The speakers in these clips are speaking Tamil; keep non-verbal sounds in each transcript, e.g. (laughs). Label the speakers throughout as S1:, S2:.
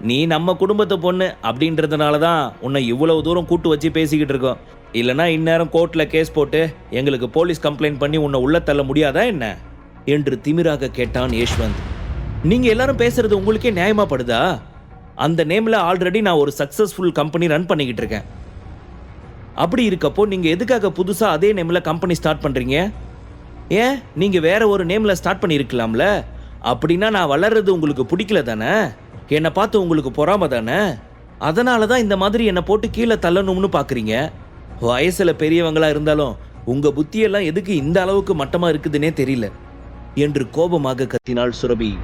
S1: நீ நம்ம குடும்பத்து பொண்ணு அப்படின்றதுனால தான் உன்னை இவ்வளவு தூரம் கூட்டு வச்சு பேசிக்கிட்டு இருக்கோம். இல்லைனா இந்நேரம் கோர்ட்டில் கேஸ் போட்டு எங்களுக்கு போலீஸ் கம்ப்ளைண்ட் பண்ணி உன்னை உள்ள தள்ள முடியாதா என்ன? என்று திமிராக கேட்டான் யஷ்வந்த். நீங்கள் எல்லாரும் பேசுறது உங்களுக்கே நியாயமாப்படுதா அந்த நேமில் ஆல்ரெடி நான் ஒரு சக்சஸ்ஃபுல் கம்பெனி ரன் பண்ணிக்கிட்டு இருக்கேன். அப்படி இருக்கப்போ நீங்கள் எதுக்காக புதுசாக அதே நேமில் கம்பெனி ஸ்டார்ட் பண்ணுறீங்க ஏன்? நீங்கள் வேற ஒரு நேமில் ஸ்டார்ட் பண்ணியிருக்கலாம்ல? அப்படின்னா நான் வளர்றது உங்களுக்கு பிடிக்கல தானே? என்னை பார்த்து உங்களுக்கு பொறாம தானே? அதனால தான் இந்த மாதிரி என்னை போட்டு கீழே தள்ளணும்னு பார்க்குறீங்க வயசில் பெரியவங்களா இருந்தாலும் உங்கள் புத்தியெல்லாம் எதுக்கு இந்த அளவுக்கு மட்டமாக இருக்குதுன்னே தெரியல. என்று கோபமாக கத்தினாள் சுரபி.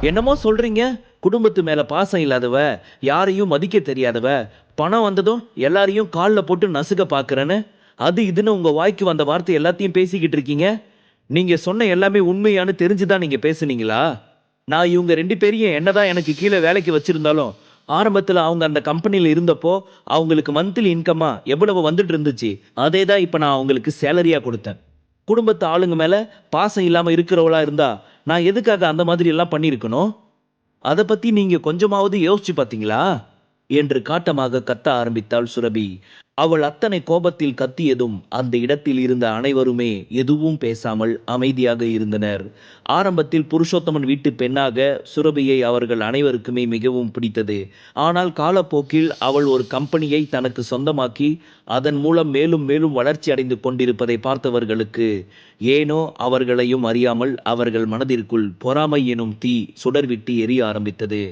S1: என்னமோ சொல்றீங்க? குடும்பத்து மேல பாசம் இல்லாதவ யாரையும் மதிக்க தெரியாதவ பணம் வந்ததும் எல்லாரையும் காலில் போட்டு நசுக்க பார்க்குறேன்னு அது இதுன்னு உங்கள் வாய்க்கு வந்த வார்த்தை எல்லாத்தையும் பேசிக்கிட்டு இருக்கீங்க? நீங்கள் சொன்ன எல்லாமே உண்மையானு தெரிஞ்சுதான் நீங்கள் பேசுனீங்களா? நான் இவங்க ரெண்டு பேரையும் என்னதான் எனக்கு கீழே வேலைக்கு வச்சிருந்தாலும் ஆரம்பத்தில் அவங்க அந்த கம்பெனியில் இருந்தப்போ அவங்களுக்கு மந்த்லி இன்கம்மா எவ்வளவு வந்துட்டு இருந்துச்சு அதே தான் இப்போ நான் அவங்களுக்கு சேலரியாக கொடுத்தேன். குடும்பத்து ஆளுங்க மேலே பாசம் இல்லாமல் இருக்கிறவளா இருந்தா நான் எதுக்காக அந்த மாதிரி எல்லாம் பண்ணியிருக்கணும்? அதை பற்றி நீங்கள் கொஞ்சமாவது யோசிச்சு பார்த்தீங்களா என்று காட்டமாக கத்த ஆரம்பித்தாள் சுரபி. அவள் அத்தனை கோபத்தில் கத்தியதும் அந்த இடத்தில் இருந்த அனைவருமே எதுவும் பேசாமல் அமைதியாக இருந்தனர். ஆரம்பத்தில் புருஷோத்தமன் வீட்டு பெண்ணாக சுரபியை அவர்கள் அனைவருக்குமே மிகவும் பிடித்தது. ஆனால் காலப்போக்கில் அவள் ஒரு கம்பெனியை தனக்கு சொந்தமாக்கி அதன் மூலம் மேலும் மேலும் வளர்ச்சி அடைந்து கொண்டிருப்பதை பார்த்தவர்களுக்கு ஏனோ அவர்களையும் அறியாமல் அவர்கள் மனதிற்குள் பொறாமை எனும் தீ சுடர்விட்டு எரிய ஆரம்பித்தது.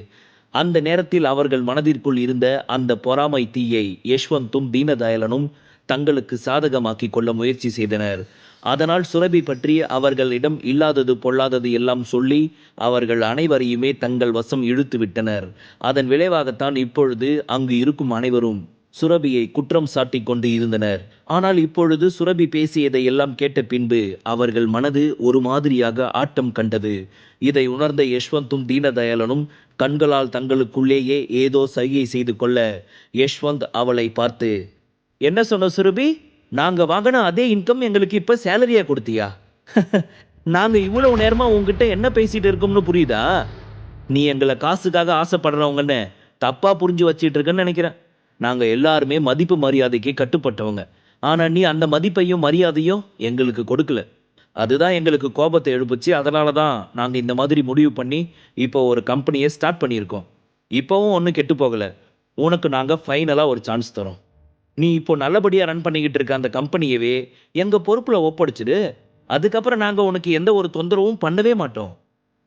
S1: அந்த நேரத்தில் அவர்கள் மனதிற்குள் இருந்த அந்த பொறாமை தீயை யஷ்வந்தும் தீனதயலனும் தங்களுக்கு சாதகமாக்கி கொள்ள முயற்சி செய்தனர். அதனால் சுரபி பற்றி அவர்களிடம் இல்லாதது பொல்லாதது எல்லாம் சொல்லி அவர்கள் அனைவரையுமே தங்கள் வசம் இழுத்து விட்டனர் அதன் விளைவாகத்தான் இப்பொழுது அங்கு இருக்கும் அனைவரும் சுரபியை குற்றம் சாட்டிக் கொண்டு இருந்தனர். ஆனால் இப்பொழுது சுரபி பேசியதை எல்லாம் கேட்ட பின்பு அவர்கள் மனது ஒரு மாதிரியாக ஆட்டம் கண்டது. இதை உணர்ந்த யஷ்வந்தும் தீனதயாளனும் கண்களால் தங்களுக்குள்ளேயே ஏதோ சைகை செய்து கொள்ள யஷ்வந்த் அவளை பார்த்து என்ன சொன்ன சுரபி? நாங்க வாங்கின அதே இன்கம் எங்களுக்கு இப்ப சேலரியா கொடுத்தியா? (laughs) நாங்க இவ்வளவு நேரமா உங்ககிட்ட என்ன பேசிட்டு இருக்கோம்னு புரியுதா? நீ எங்களை காசுக்காக ஆசைப்படுறவங்கன்னு தப்பா புரிஞ்சு வச்சிட்டு இருக்கன்னு நினைக்கிறேன். நாங்க எல்லாருமே மதிப்பு மரியாதைக்கு கட்டுப்பட்டவங்க. ஆனா நீ அந்த மதிப்பையும் மரியாதையும் எங்களுக்கு கொடுக்கல. அதுதான் எங்களுக்கு கோபத்தை எழுப்புச்சு. அதனால தான் நாங்கள் இந்த மாதிரி முடிவு பண்ணி இப்போ ஒரு கம்பெனியை ஸ்டார்ட் பண்ணியிருக்கோம். இப்போவும் ஒன்றும் கெட்டு போகலை. உனக்கு நாங்கள் ஃபைனலாக ஒரு சான்ஸ் தரோம். நீ இப்போ நல்லபடியாக ரன் பண்ணிக்கிட்டு இருக்க அந்த கம்பெனியவே எங்கள் பொறுப்பில் ஒப்படைச்சிடு. அதுக்கப்புறம் நாங்கள் உனக்கு எந்த ஒரு தொந்தரவும் பண்ணவே மாட்டோம்.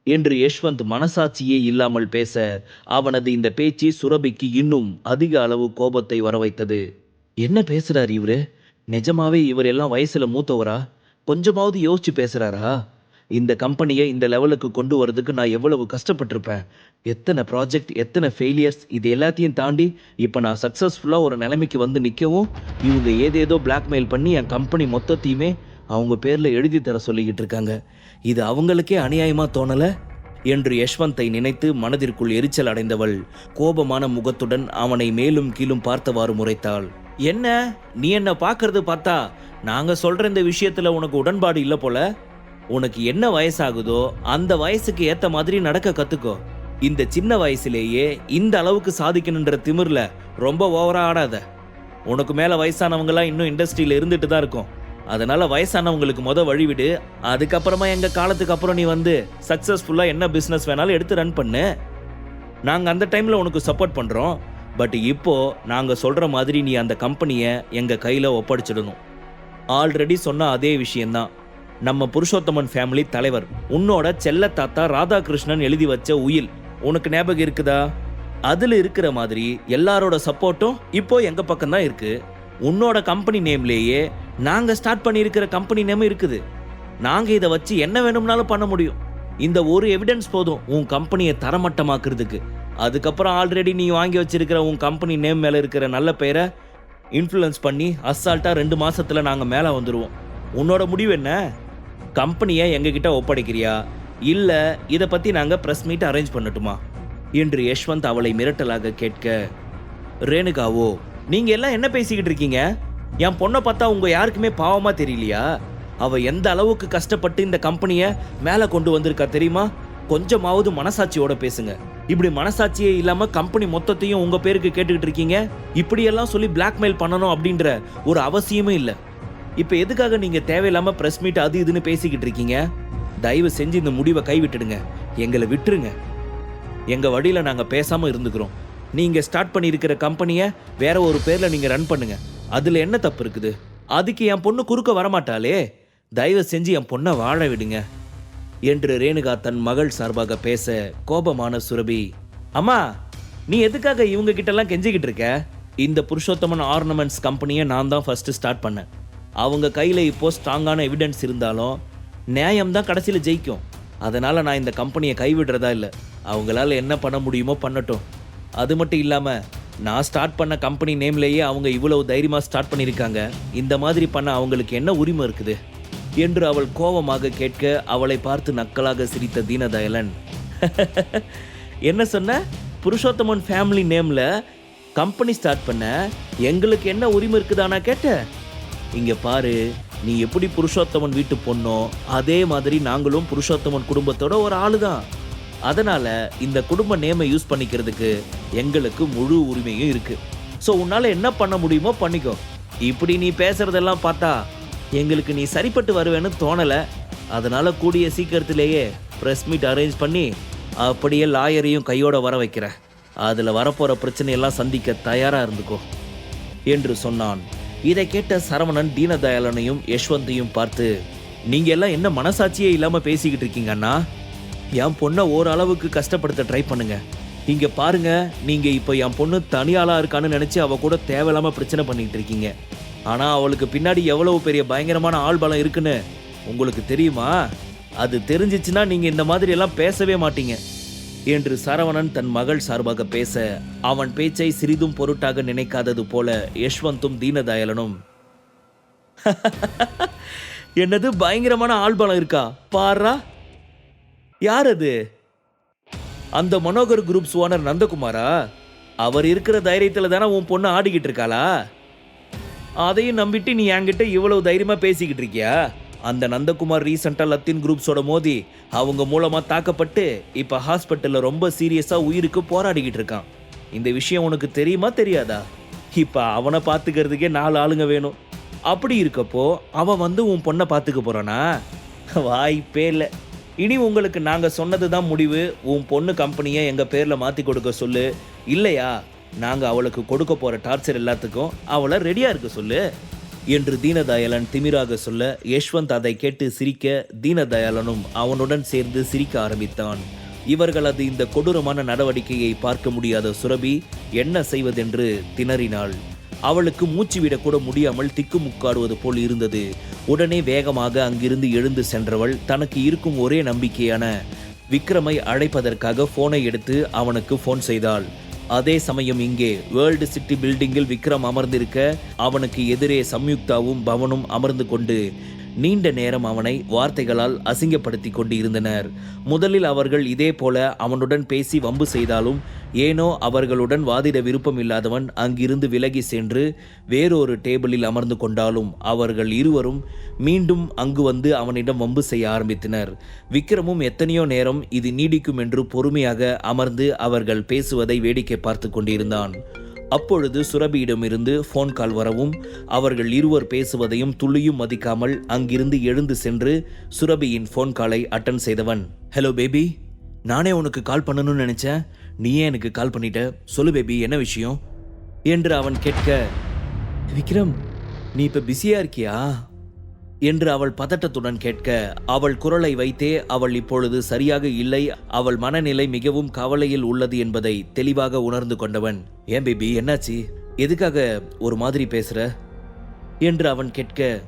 S1: என்று யஷ்வந்த் மனசாட்சியே இல்லாமல் பேச அவனது இந்த பேச்சு சுரபிக்கு இன்னும் அதிக அளவு கோபத்தை வரவைத்தது. என்ன பேசுறார் இவரு? நிஜமாவே இவர் எல்லாம் வயசுல மூத்தவரா? கொஞ்சமாவது யோசிச்சு பேசுறாரா? இந்த கம்பெனியை இந்த லெவலுக்கு கொண்டு வரதுக்கு நான் எவ்வளவு கஷ்டப்பட்டிருப்பேன். எத்தனை ப்ராஜெக்ட் எத்தனை ஃபெயிலியர்ஸ் இது எல்லாத்தையும் தாண்டி இப்போ நான் சக்ஸஸ்ஃபுல்லாக ஒரு நிலைமைக்கு வந்து நிற்கவும் இவங்க ஏதேதோ பிளாக்மெயில் பண்ணி என் கம்பெனி மொத்தத்தையுமே அவங்க பேரில் எழுதி தர சொல்லிக்கிட்டு இருக்காங்க. இது அவங்களுக்கே அநியாயமாக தோணலை? என்று யஷ்வந்தை நினைத்து மனதிற்குள் எரிச்சல் அடைந்தவள் கோபமான முகத்துடன் அவனை மேலும் கீழும் பார்த்தவாறு முறைத்தாள். என்ன? நீ என்ன பார்க்கறது பார்த்தா? நாங்க சொல்ற இந்த விஷயத்துல உனக்கு உடன்பாடு இல்லை போல. உனக்கு என்ன வயசாகுதோ அந்த வயசுக்கு ஏத்த மாதிரி நடக்க கத்துக்கோ. இந்த சின்ன வயசுலேயே இந்த அளவுக்கு சாதிக்கணுன்ற திமிர்ல ரொம்ப ஓவரா ஆடாத. உனக்கு மேல வயசானவங்களாம் இன்னும் இண்டஸ்ட்ரியில இருந்துட்டு தான் இருக்கும். அதனால வயசானவங்களுக்கு முத வழிவிடு அதுக்கப்புறமா எங்க காலத்துக்கு அப்புறம் நீ வந்து சக்சஸ்ஃபுல்லா என்ன பிசினஸ் வேணாலும் எடுத்து ரன் பண்ணு. நாங்க அந்த டைம்ல உனக்கு சப்போர்ட் பண்றோம். பட் இப்போ நாங்க சொல்ற மாதிரி நீ அந்த கம்பெனியை எங்க கையில ஒப்படைச்சிடணும். ஆல்ரெடி சொன்ன அதே விஷயம்தான். நம்ம புருஷோத்தமன் ஃபேமிலி தலைவர் உன்னோட செல்ல தாத்தா ராதாகிருஷ்ணன் எழுதி வச்ச உயில் உனக்கு ஞாபகம் இருக்குதா? அதில் இருக்கிற மாதிரி எல்லாரோட சப்போர்ட்டும் இப்போ எங்கள் பக்கம் தான் உன்னோட கம்பெனி நேம்லேயே நாங்க ஸ்டார்ட் பண்ணியிருக்கிற கம்பெனி நேம் இருக்குது. நாங்க இதை வச்சு என்ன வேணும்னாலும் பண்ண முடியும். இந்த ஒரு எவிடன்ஸ் போதும். உன் கம்பெனியை தரமட்டமாக்குறதுக்கு. அதுக்கப்புறம் ஆல்ரெடி நீ வாங்கி வச்சிருக்கிற உன் கம்பெனி நேம் மேல இருக்கிற நல்ல பெயரை இன்ஃப்ளூயன்ஸ் பண்ணி அசால்ட்டா ரெண்டு மாசத்துல நாங்க மேல வந்துருவோம். உன்னோட முடிவு என்ன? கம்பெனியை எங்ககிட்ட ஒப்படைக்கிறியா? இல்ல இதை பத்தி நாங்க பிரஸ் மீட் அரேஞ்ச் பண்ணட்டுமா? என்று யஷ்வந்த் அவளை மிரட்டலாக கேட்க ரேணுகாவோ நீங்க எல்லாம் என்ன பேசிக்கிட்டு இருக்கீங்க? என் பொண்ணை பார்த்தா உங்க யாருக்குமே பாவமா தெரியலையா? அவ எந்த அளவுக்கு கஷ்டப்பட்டு இந்த கம்பெனியை மேலே கொண்டு வந்திருக்கா தெரியுமா? கொஞ்சமாவது மனசாட்சியோட பேசுங்க. இப்படி மனசாட்சியே இல்லாம கம்பெனி மொத்தத்தையும் உங்க பேருக்கு கேட்டுக்கிட்டு இருக்கீங்க? இப்படியெல்லாம் சொல்லி பிளாக்மெயில் பண்ணணும் அப்படின்ற ஒரு அவசியமே இல்லை. இப்போ எதுக்காக நீங்க தேவையில்லாம பிரஸ் மீட் அது இதுன்னு பேசிக்கிட்டு இருக்கீங்க? தயவு செஞ்சு இந்த முடிவை கைவிட்டுடுங்க. எங்களை விட்டுருங்க. எங்க வழியில நாங்க பேசாம இருந்துக்கிறோம். நீங்கள் ஸ்டார்ட் பண்ணியிருக்கிற கம்பெனியை வேற ஒரு பேரில் நீங்கள் ரன் பண்ணுங்க. அதில் என்ன தப்பு இருக்குது? அதுக்கு என் பொண்ணு குறுக்க வரமாட்டாளே. தயவு செஞ்சு என் பொண்ணை வாழ விடுங்க. என்று ரேணுகா தன் மகள் சார்பாக பேச கோபமான சுரபி அம்மா நீ எதுக்காக இவங்க கிட்டலாம் கெஞ்சிக்கிட்டு இருக்க? இந்த புருஷோத்தமன் ஆர்னமெண்ட்ஸ் கம்பெனியை நான் தான் ஃபர்ஸ்ட் ஸ்டார்ட் பண்ணேன். அவங்க கையில் இப்போ ஸ்ட்ராங்கான எவிடன்ஸ் இருந்தாலும் நியாயம் தான் கடைசியில் ஜெயிக்கும். அதனால நான் இந்த கம்பெனியை கைவிடுறதா இல்லை. அவங்களால என்ன பண்ண முடியுமோ பண்ணட்டும். அது மட்டும் இல்லாமல் நான் ஸ்டார்ட் பண்ண கம்பெனி நேம்லேயே அவங்க இவ்வளவு தைரியமாக ஸ்டார்ட் பண்ணியிருக்காங்க. இந்த மாதிரி பண்ண அவங்களுக்கு என்ன உரிமை இருக்குது? என்று அவள் கோபமாக கேட்க அவளை பார்த்து நக்கலாக சிரித்த தீனதயலன் (laughs) என்ன சொன்ன? புருஷோத்தமன் ஃபேமிலி நேமில் கம்பெனி ஸ்டார்ட் பண்ண எங்களுக்கு என்ன உரிமை இருக்குதானா கேட்ட இங்கே பாரு நீ எப்படி புருஷோத்தமன் வீட்டு பொண்ணோ அதே மாதிரி நாங்களும் புருஷோத்தமன் குடும்பத்தோட ஒரு ஆளு தான் அதனால் இந்த குடும்ப நேமை யூஸ் பண்ணிக்கிறதுக்கு எங்களுக்கு முழு உரிமையும் இருக்குது ஸோ உன்னால் என்ன பண்ண முடியுமோ பண்ணிக்கோ. இப்படி நீ பேசுகிறதெல்லாம் பார்த்தா எங்களுக்கு நீ சரிப்பட்டு வருவேன்னு தோணலை. அதனால் கூடிய சீக்கிரத்திலேயே ப்ரெஸ் மீட் அரேஞ்ச் பண்ணி அப்படியே லாயரையும் கையோட வர வைக்கிறேன். அதில் வரப்போகிற பிரச்சனையெல்லாம் சந்திக்க தயாராக இருந்துக்கோ. என்று சொன்னான். இதை கேட்ட சரவணன் தீனதயாளனையும் யஷ்வந்தையும் பார்த்து நீங்கள் எல்லாம் என்ன மனசாட்சியே இல்லாமல் பேசிக்கிட்டு இருக்கீங்க அண்ணா? என் பொண்ணை ஓரளவுக்கு கஷ்டப்படுத்த ட்ரை பண்ணுங்க. இங்க பாருங்க நீங்க இப்போ என் பொண்ணு தனியாளா இருக்கான்னு நினைச்சு அவ கூட தேவையில்லாம பிரச்சனை பண்ணிட்டு இருக்கீங்க. ஆனா அவளுக்கு பின்னாடி எவ்வளவு பெரிய பயங்கரமான ஆள் பலம் இருக்குன்னு உங்களுக்கு தெரியுமா? அது தெரிஞ்சிச்சுன்னா நீங்க இந்த மாதிரி எல்லாம் பேசவே மாட்டீங்க. என்று சரவணன் தன் மகள் சார்பாக பேச அவன் பேச்சை சிறிதும் பொருட்டாக நினைக்காதது போல யஷ்வந்தும் தீனதயாளனும் (laughs) என்னது பயங்கரமான ஆள்பலம் இருக்கா? பாரா யார் அது அந்த மனோகர் குரூப்ஸ் ஓனர் நந்தகுமாரா? அவர் இருக்கிற தைரியத்தில் தானே உன் பொண்ணு ஆடிக்கிட்டு இருக்காளா? அதையும் நம்பிட்டு நீ என்கிட்ட இவ்வளவு தைரியமா பேசிக்கிட்டு இருக்கியா? அந்த நந்தகுமார் ரீசெண்டாக லத்தின் குரூப்ஸோட மோதி அவங்க மூலமாக தாக்கப்பட்டு இப்போ ஹாஸ்பிட்டலில் ரொம்ப சீரியஸாக உயிருக்கு போராடிக்கிட்டு இருக்கான். இந்த விஷயம் உனக்கு தெரியுமா தெரியாதா? இப்போ அவனை பார்த்துக்கிறதுக்கே நாலு ஆளுங்க வேணும். அப்படி இருக்கப்போ அவன் வந்து உன் பொண்ணை பார்த்துக்க போகிறானா வாய்ப்பே இல்லை. இனி உங்களுக்கு நாங்கள் சொன்னது தான் முடிவு. உன் பொண்ணு கம்பெனியை எங்கள் பேரில் மாற்றி கொடுக்க சொல்லு. இல்லையா? நாங்கள் அவளுக்கு கொடுக்க போகிற டார்ச்சர் எல்லாத்துக்கும் அவளை ரெடியாக இருக்க சொல்லு. என்று தீனதயாளன் திமிராக சொல்ல யஷ்வந்த் அதை கேட்டு சிரிக்க தீனதயாளனும் அவனுடன் சேர்ந்து சிரிக்க ஆரம்பித்தான். இவர்களது இந்த கொடூரமான நடவடிக்கையை பார்க்க முடியாத சுரபி என்ன செய்வதென்று திணறினாள். அவளுக்கு மூச்சு விடக்கூட முடியாமல் திக்குமுக்காடுவது போல் இருந்தது. உடனே வேகமாக அங்கிருந்து எழுந்து சென்றவள் தனக்கு இருக்கும் ஒரே நம்பிக்கையான விக்ரமை அழைப்பதற்காக போனை எடுத்து அவனுக்கு ஃபோன் செய்தாள். அதே சமயம் இங்கே வேர்ல்டு சிட்டி பில்டிங்கில் விக்ரம் அமர்ந்திருக்க அவனுக்கு எதிரே சம்யுக்தாவும் பவனும் அமர்ந்து கொண்டு நீண்ட நேரம் அவனை வார்த்தைகளால் அசிங்கப்படுத்தி கொண்டு இருந்தனர் முதலில் அவர்கள் இதே போல அவனுடன் பேசி வம்பு செய்தாலும் ஏனோ அவர்களுடன் வாதிட விருப்பம் இல்லாதவன் அங்கிருந்து விலகி சென்று வேறொரு டேபிளில் அமர்ந்து கொண்டாலும் அவர்கள் இருவரும் மீண்டும் அங்கு வந்து அவனிடம் வம்பு செய்ய ஆரம்பித்தனர். விக்ரமும் எத்தனையோ நேரம் இது நீடிக்கும் என்று பொறுமையாக அமர்ந்து அவர்கள் பேசுவதை வேடிக்கை பார்த்து கொண்டிருந்தான். அப்பொழுது சுரபியிடமிருந்து ஃபோன் கால் வரவும் அவர்கள் இருவர் பேசுவதையும் துள்ளியும் மதிக்காமல் அங்கிருந்து எழுந்து சென்று சுரபியின் ஃபோன் காலை அட்டன் செய்தவன். ஹலோ பேபி நானே உனக்கு கால் பண்ணணும்னு நினைச்சேன். நீயே எனக்கு கால் பண்ணிட்ட. சொல்லு பேபி என்ன விஷயம்? என்று அவன் கேட்க விக்ரம் நீ இப்ப பிஸியா இருக்கியா? என்று அவள் பதட்டத்துடன் கேட்க அவள் குரலை வைத்தே அவள் இப்பொழுது சரியாக இல்லை. அவள் மனநிலை மிகவும் கவலையில் உள்ளது என்பதை தெளிவாக உணர்ந்து கொண்டவன். ஏன் பேபி என்னாச்சு? எதுக்காக ஒரு மாதிரி பேசுற? என்று அவன் கேட்க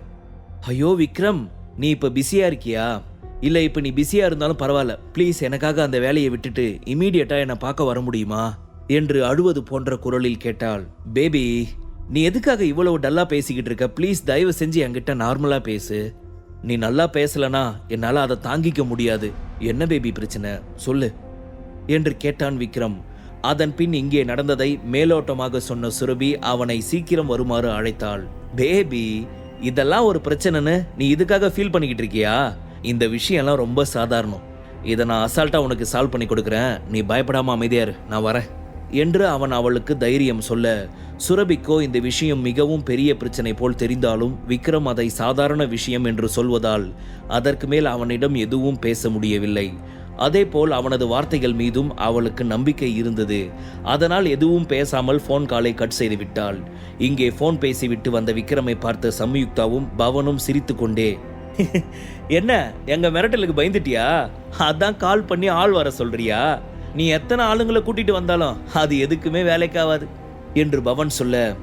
S1: ஐயோ விக்ரம் நீ இப்ப பிஸியா இருக்கியா? இல்ல இப்ப நீ பிஸியா இருந்தாலும் பரவாயில்ல. ப்ளீஸ் எனக்காக அந்த வேலையை விட்டுட்டு இமீடியட்டா என்னை பார்க்க வர முடியுமா? என்று அழுவது போன்ற குரலில் கேட்டாள். பேபி நீ எதுக்காக இவ்வளவு டல்லா பேசிக்கிட்டு இருக்க? ப்ளீஸ் தயவு செஞ்சு என்கிட்ட நார்மலா பேசு. நீ நல்லா பேசலனா என்னால அதை தாங்கிக்க முடியாது. என்ன பேபி பிரச்சனை? சொல்லு. என்று கேட்டான் விக்ரம். அதன் பின் இங்கே நடந்ததை மேலோட்டமாக சொன்ன சுரபி அவனை சீக்கிரம் வருமாறு அழைத்தாள். பேபி இதெல்லாம் ஒரு பிரச்சனைன்னு நீ இதுக்காக ஃபீல் பண்ணிக்கிட்டு இருக்கியா? இந்த விஷயம்லாம் ரொம்ப சாதாரணம். இதை நான் அசால்ட்டாக உனக்கு சால்வ் பண்ணி கொடுக்குறேன். நீ பயப்படாம அமைதியாரு நான் வரேன். என்று அவன் அவளுக்கு தைரியம் சொல்ல சுரபிக்கோ இந்த விஷயம் மிகவும் பெரிய பிரச்சனை போல் தெரிந்தாலும் விக்ரம் அதை சாதாரண விஷயம் என்று சொல்வதால் அதற்கு மேல் அவனிடம் எதுவும் பேச முடியவில்லை. அதேபோல் அவனது வார்த்தைகள் மீதும் அவளுக்கு நம்பிக்கை இருந்தது. அதனால் எதுவும் பேசாமல் ஃபோன் காலை கட் செய்து விட்டாள். இங்கே ஃபோன் பேசிவிட்டு வந்த விக்ரமை பார்த்த சம்யுக்தாவும் பவனும் சிரித்துக்கொண்டே என்ன எங்க மிரட்டலுக்கு பயந்துட்டியா? அதான் கால் பண்ணி ஆள் வர சொல்றியா? நீ எத்தனை ஆளுங்களை கூட்டிட்டு வந்தாலும் அது எதுக்குமே வேலைக்காவாது என்று பவன் சொல்ல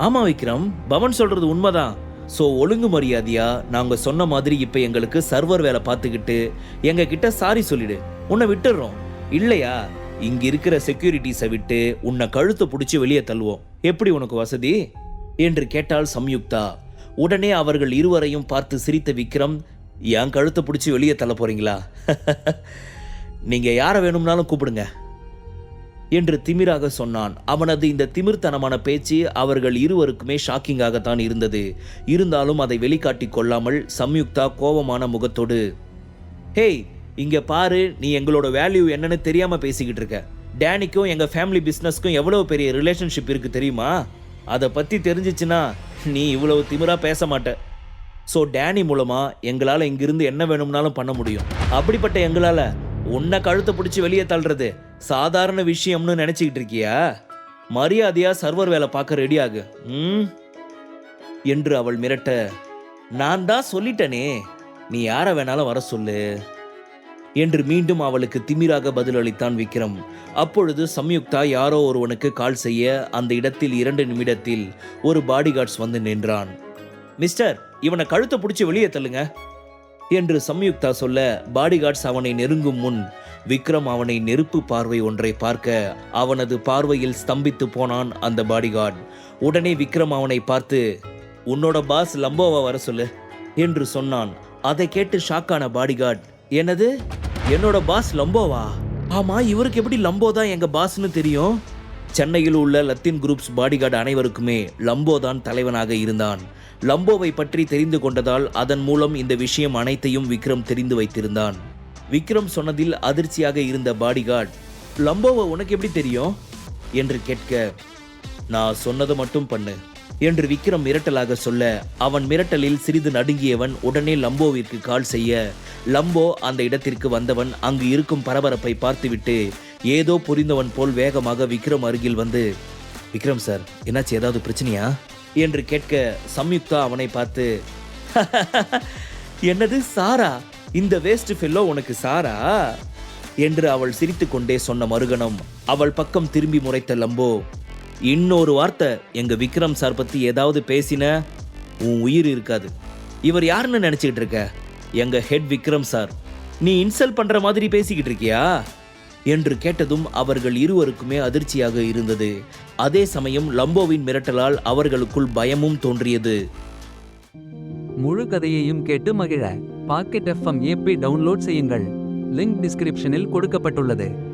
S1: ஆமா விக்ரம் பவன் சொல்றது உண்மைதான். ஸோ ஒழுங்கு மரியாதையா? நாங்க சொன்ன மாதிரி இப்ப எங்களுக்கு சர்வர் வேலை பார்த்துக்கிட்டு எங்க கிட்ட சாரி சொல்லிடு. உன்னை விட்டுடுறோம் இல்லையா? இங்க இருக்கிற செக்யூரிட்டிஸை விட்டு உன்னை கழுத்தை பிடிச்சி வெளியே தள்ளுவோம். எப்படி உனக்கு வசதி? என்று கேட்டாள் சம்யுக்தா. உடனே அவர்கள் இருவரையும் பார்த்து சிரித்த விக்ரம் என் கழுத்தை பிடிச்சி வெளியே தள்ள போறீங்களா? (laughs) நீங்க யாரை வேணும்னாலும் கூப்பிடுங்க. என்று திமிராக சொன்னான். அவனது இந்த திமிர்த்தனமான பேச்சு அவர்கள் இருவருக்குமே ஷாக்கிங்காகத்தான் இருந்தது. இருந்தாலும் அதை வெளிக்காட்டி கொள்ளாமல் சம்யுக்தா கோபமான முகத்தோடு ஹேய் இங்க பாரு நீ எங்களோட வேல்யூ என்னன்னு தெரியாம பேசிக்கிட்டு இருக்க. டேனிக்கும் எங்க ஃபேமிலி பிஸ்னஸ்க்கும் எவ்வளவு பெரிய ரிலேஷன்ஷிப் இருக்கு தெரியுமா? அதை பத்தி தெரிஞ்சிச்சுன்னா நீ இவ்வளவு திமிரா பேச மாட்ட. ஸோ டேனி மூலமா எங்களால் இங்கிருந்து என்ன வேணும்னாலும் பண்ண முடியும். அப்படிப்பட்ட எங்களால் உன்னை கழுத்தை பிடிச்சி வெளியே தள்ளுறது சாதாரண விஷயம்னு நினைச்சுக்கிட்டு இருக்கியா? மரியாதையா சர்வர் வேலை பார்க்க ரெடி ஆகு. ம்? என்று அவள் மிரட்ட நான் தான் சொல்லிட்டனே. நீ யாரை வேணாலும் வர சொல்லு. என்று மீண்டும் அவளுக்கு திமிராக பதிலளித்தான் விக்ரம். அப்பொழுது சம்யுக்தா யாரோ ஒருவனுக்கு கால் செய்ய அந்த இடத்தில் இரண்டு நிமிடத்தில் ஒரு பாடிகார்ட்ஸ் வந்து நின்றான். மிஸ்டர் இவனை கழுத்தை பிடிச்சி வெளியே தள்ளுங்க. என்று சம்யுக்தா சொல்ல பாடிகார்ட்ஸ் அவனை நெருங்கும் முன் விக்ரம் அவனை நெருப்பு பார்வை ஒன்றை பார்க்க அவனது பார்வையில் ஸ்தம்பித்து போனான் அந்த பாடிகார்ட். உடனே விக்ரம் அவனை பார்த்து உன்னோட பாஸ் லம்போவா வர சொல்லு என்று சொன்னான். அதை கேட்டு ஷாக்கான பாடிகார்ட் என்னது? என்னோட பாஸ் லம்போவா? ஆமா இவருக்கு எப்படி லம்போ தான் எங்க பாஸ்னு தெரியும்? சென்னையில் உள்ள லத்தின் குரூப்ஸ் பாடிகார்டு அனைவருக்குமே லம்போ தான் தலைவனாக இருந்தான். லம்போவை பற்றி தெரிந்து கொண்டதால் அதன் மூலம் இந்த விஷயம் அனைத்தையும் விக்ரம் தெரிந்து வைத்திருந்தான். விக்ரம் சொன்னதில் அதிர்ச்சியாக இருந்த பாடிகார்ட் லம்போவை உனக்கு எப்படி தெரியும்? என்று கேட்க நான் சொன்னதை மட்டும் பண்ணு என்று விக்ரம் மிரட்டலாக சொல்ல அவன் மிரட்டலில் சிறிது நடுங்கியவன் உடனே லம்போவிற்கு கால் செய்ய லம்போ அந்த இடத்திற்கு வந்தவன் அங்கு இருக்கும் பரபரப்பை பார்த்துவிட்டு ஏதோ புரிந்தவன் போல் வேகமாக விக்ரம் அருகில் வந்து விக்ரம் சார் என்னாச்சு ஏதாவது பிரச்சனையா? என்று கேட்க சம்யுக்தா அவனை பார்த்து என்னது சாரா? இந்த வேஸ்ட் ஃபெல்லோ உனக்கு சாரா? என்று அவள் சிரித்து கொண்டே சொன்ன மறுகணம் அவள் பக்கம் திரும்பி முறைத்த லம்போ இன்னொரு வார்த்தை எங்க விக்ரம் சார் பத்தி ஏதாவது பேசின உன் உயிர் இருக்காது. இவர் யாருன்னு நினைச்சுக்கிட்டு இருக்க? எங்க ஹெட் விக்ரம் சார். நீ இன்சல்ட் பண்ற மாதிரி பேசிக்கிட்டு இருக்கியா? என்று கேட்டதும் அவர்கள் இருவருக்குமே அதிர்ச்சியாக இருந்தது. அதே சமயம் லம்போவின் மிரட்டலால் அவர்களுக்குள் பயமும் தோன்றியது.
S2: முழு கதையையும் கேட்டு மகிழ. பாக்கெட் எஃப்எம் ஏபி டவுன்லோட் செய்யுங்கள். லிங்க் டிஸ்கிரிப்ஷனில் கொடுக்கப்பட்டுள்ளது.